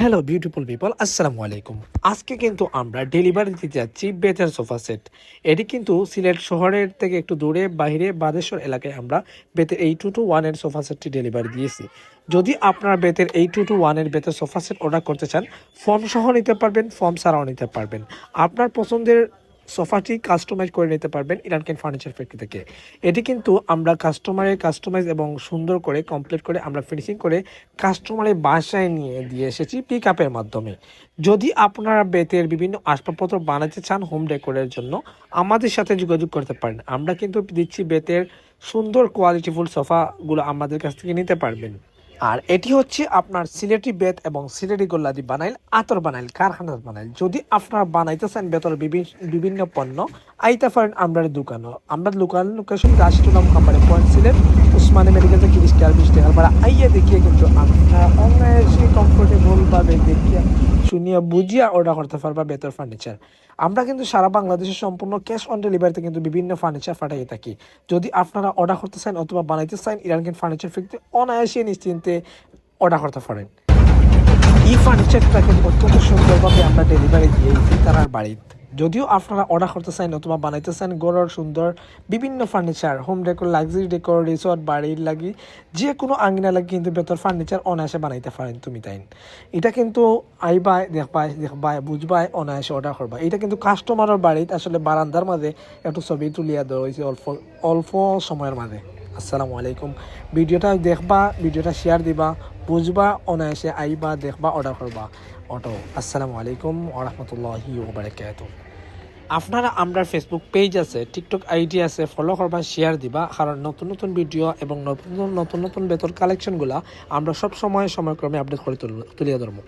Hello beautiful people আসসালামু আলাইকুম আজকে কিন্তু আমরা ডেলিভারি দিতে যাচ্ছি বেতের সোফা সেট এটি কিন্তু সিলেট শহরের থেকে একটু দূরে বাইরে বাদেশ্বর এলাকায় আমরা বেতের এই টু টু ওয়ানের সোফা সেটটি ডেলিভারি দিয়েছি। যদি আপনারা বেতের এই টু টু ওয়ানের বেতের সোফা সেট অর্ডার করতে চান ফর্ম সহ নিতে পারবেন ফর্ম ছাড়াও নিতে পারবেন। আপনার পছন্দের সোফাটি কাস্টমাইজ করে নিতে পারবেন ইরান ক্যান ফার্নিচার ফ্যাক্টরি থেকে। এটি কিন্তু আমরা কাস্টমারের কাস্টমাইজ এবং সুন্দর করে কমপ্লিট করে আমরা ফিনিশিং করে কাস্টমারের বাসায় নিয়ে দিয়ে এসেছি পিক আপের মাধ্যমে। যদি আপনারা বেতের বিভিন্ন আসবাবপত্র বানাতে চান হোম ডেকোরের জন্য, আমাদের সাথে যোগাযোগ করতে পারেন। আমরা কিন্তু দিচ্ছি বেতের সুন্দর কোয়ালিটিফুল সোফাগুলো আমাদের কাছ থেকে নিতে পারবেন। আর এটি হচ্ছে আপনার সিলেটি বেত এবং সিলেটি গোল্লাদি বানাইল, আতর বানাইল কারখানার বানাইল। যদি আপনারা বানাইতে চান বেতর বিভিন্ন পণ্য, আইতে পারেন আমরা দোকানও আমরা দোকান location রাষ্ট্রনাম company point Sylhet, Osmani medical থেকে তিরিশ টাকা, বিশ আইয়া দেখিয়ে কিন্তু আপনারা অনায়াসে কমফোর্টেবল পাবেন দেখিয়া শুনিয়া বুঝিয়া অর্ডার করতে পারবা বেতর ফার্নিচার আমরা কিন্তু সারা বাংলাদেশে সম্পূর্ণ ক্যাশ অন ডেলিভারিতে কিন্তু বিভিন্ন ফার্নিচার পাঠিয়ে থাকি। যদি আপনারা অর্ডার করতে চান অথবা বানাইতে চান ইরানকেন ফার্নিচার ফ্যাক্টরি অনায়াসে নিশ্চিন্তে অর্ডার করতে পারেন। এই ফার্নিচারটা কিন্তু অত্যন্ত সুন্দরভাবে আমরা ডেলিভারি দিয়েছি তারা বাড়িতে। যদিও আপনারা অর্ডার করতে চান অথবা বানাইতে চান গড়ের সুন্দর বিভিন্ন furniture home decor luxury decor resort বাড়ির লাগি যে কোনো আঙ্গিনা লাগি কিন্তু বেতর ফার্নিচার অনায়াসে বানাইতে পারেন তুমি তাই এটা কিন্তু আইবাই, দেখবাই দেখবাই, বুঝবাই, অনায়াসে অর্ডার করবা এটা কিন্তু কাস্টমারের বাড়িতে আসলে বারান্দার মাঝে একটু ছবি তুলিয়া দেওয়া হয়েছে অল্প অল্প সময়ের মাঝে। আসসালামু আলাইকুম। ভিডিওটা দেখবা, ভিডিওটা শেয়ার দিবা, বুঝবা, অনায়াসে আইবা, দেখবা অর্ডার করবা। অটো, আসসালামু আলাইকুম ওরহমতুল্লাহি ওবারাকাতু আপনারা আমরা ফেসবুক পেজ আছে টিকটক আইডি আছে ফলো করবা শেয়ার দিবা, কারণ নতুন নতুন ভিডিও এবং নতুন নতুন নতুন বেতর কালেকশনগুলা আমরা সব সময় সময়ক্রমে আপডেট করে তুল- তুলিয়া ধরবো।